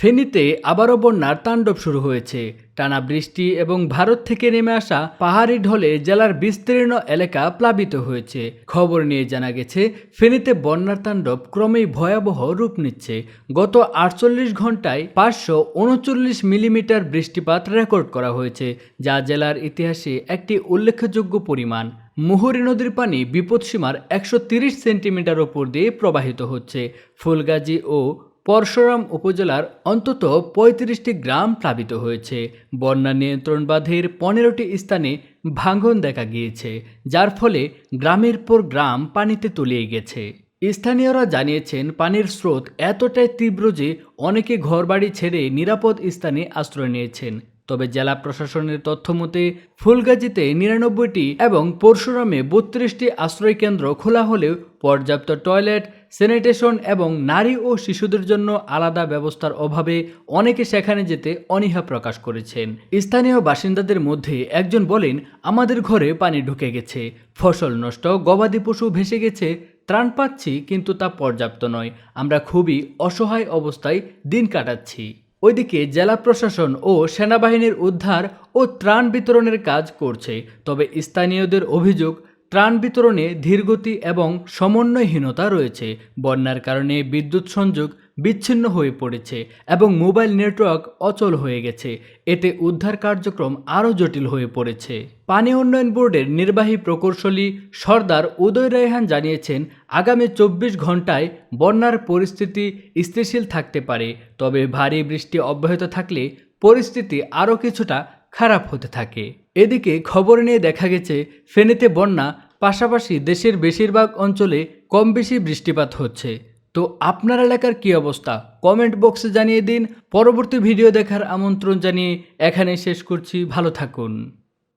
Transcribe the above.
ফেনীতে আবারও বন্যার তাণ্ডব শুরু হয়েছে। টানা বৃষ্টি এবং ভারত থেকে নেমে আসা পাহাড়ি ঢলে জেলার বিস্তীর্ণ এলাকা প্লাবিত হয়েছে। খবর নিয়ে জানা গেছে, ফেনীতে বন্যার তাণ্ডব ক্রমেই ভয়াবহ রূপ নিচ্ছে। গত আটচল্লিশ ঘন্টায় পাঁচশো উনচল্লিশ মিলিমিটার বৃষ্টিপাত রেকর্ড করা হয়েছে, যা জেলার ইতিহাসে একটি উল্লেখযোগ্য পরিমাণ। মুহুরী নদীর পানি বিপদসীমার একশো সেন্টিমিটার ওপর দিয়ে প্রবাহিত হচ্ছে। ফুলগাজী ও পরশুরাম উপজেলার অন্তত পঁয়ত্রিশটি গ্রাম প্লাবিত হয়েছে। বন্যা নিয়ন্ত্রণ বাঁধের পনেরোটি স্থানে ভাঙন দেখা গিয়েছে, যার ফলে গ্রামের পর গ্রাম পানিতে তলিয়ে গেছে। স্থানীয়রা জানিয়েছেন, পানির স্রোত এতটাই তীব্র যে অনেকে ঘরবাড়ি ছেড়ে নিরাপদ স্থানে আশ্রয় নিয়েছেন। তবে জেলা প্রশাসনের তথ্য মতে, ফুলগাজীতে নিরানব্বইটি এবং পরশুরামে বত্রিশটি আশ্রয়কেন্দ্র খোলা হলেও পর্যাপ্ত টয়লেট, স্যানিটেশন এবং নারী ও শিশুদের জন্য আলাদা ব্যবস্থার অভাবে অনেকে সেখানে যেতে অনীহা প্রকাশ করেছেন। স্থানীয় বাসিন্দাদের মধ্যে একজন বলেন, আমাদের ঘরে পানি ঢুকে গেছে, ফসল নষ্ট, গবাদি পশু ভেসে গেছে, ত্রাণ পাচ্ছি কিন্তু তা পর্যাপ্ত নয়। আমরা খুবই অসহায় অবস্থায় দিন কাটাচ্ছি। ওইদিকে জেলা প্রশাসন ও সেনাবাহিনীর উদ্ধার ও ত্রাণ বিতরণের কাজ করছে তবে স্থানীয়দের অভিযোগ ত্রাণ বিতরণে ধীরগতি এবং সমন্বয়হীনতা রয়েছে। বন্যার কারণে বিদ্যুৎ সংযোগ বিচ্ছিন্ন হয়ে পড়েছে এবং মোবাইল নেটওয়ার্ক অচল হয়ে গেছে। এতে উদ্ধার কার্যক্রম আরও জটিল হয়ে পড়েছে। পানি উন্নয়ন বোর্ডের নির্বাহী প্রকৌশলী সর্দার উদয় রায়হান জানিয়েছেন, আগামী চব্বিশ ঘন্টায় বন্যার পরিস্থিতি স্থিতিশীল থাকতে পারে, তবে ভারী বৃষ্টি অব্যাহত থাকলে পরিস্থিতি আরও কিছুটা খারাপ হতে থাকে। এদিকে খবর নিয়ে দেখা গেছে, ফেনীতে বন্যা, পাশাপাশি দেশের বেশিরভাগ অঞ্চলে কম বেশি বৃষ্টিপাত হচ্ছে। তো আপনার এলাকার কি অবস্থা? কমেন্ট বক্সে জানিয়ে দিন। পরবর্তী ভিডিও দেখার আমন্ত্রণ জানিয়ে এখানে শেষ করছি। ভালো থাকুন।